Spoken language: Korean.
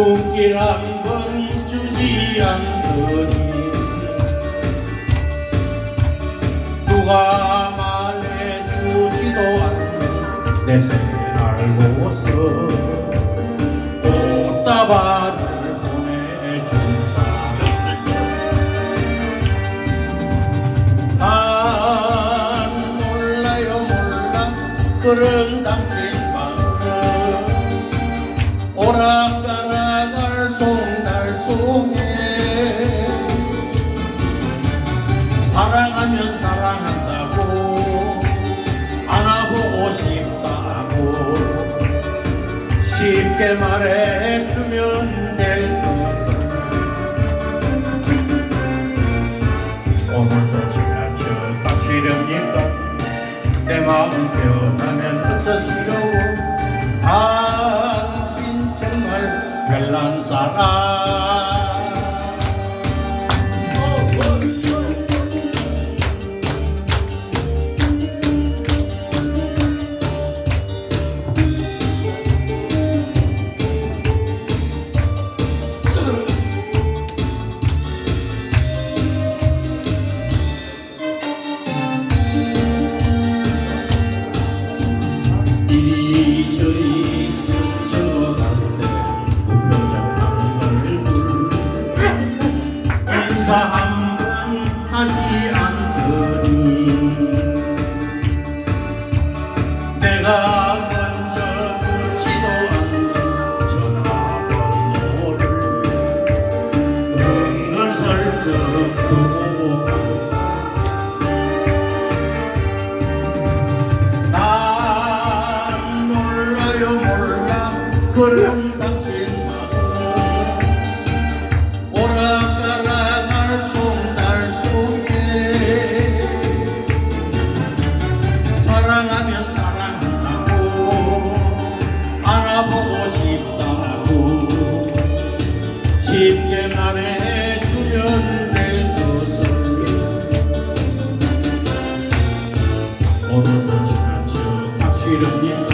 손길 한 번 주지 않더니. 누가 말해주지도 않는 내 생을 알고서 꽃다발을 보내준 사람 난 몰라요 몰라. 그런 당신 마음 오락가 쉽게 말해주면 될 것을. 오늘도 지나쳐 가시렵니까 내 마음 변하면 인사 한 번 하지 않더니. 내가 먼저 묻지도 않는 전화번호를 은근슬쩍 두고. 난 몰라요 몰라. 그런 당 쉽게 말해주면 될 것을 오늘도 지나쳐 확실합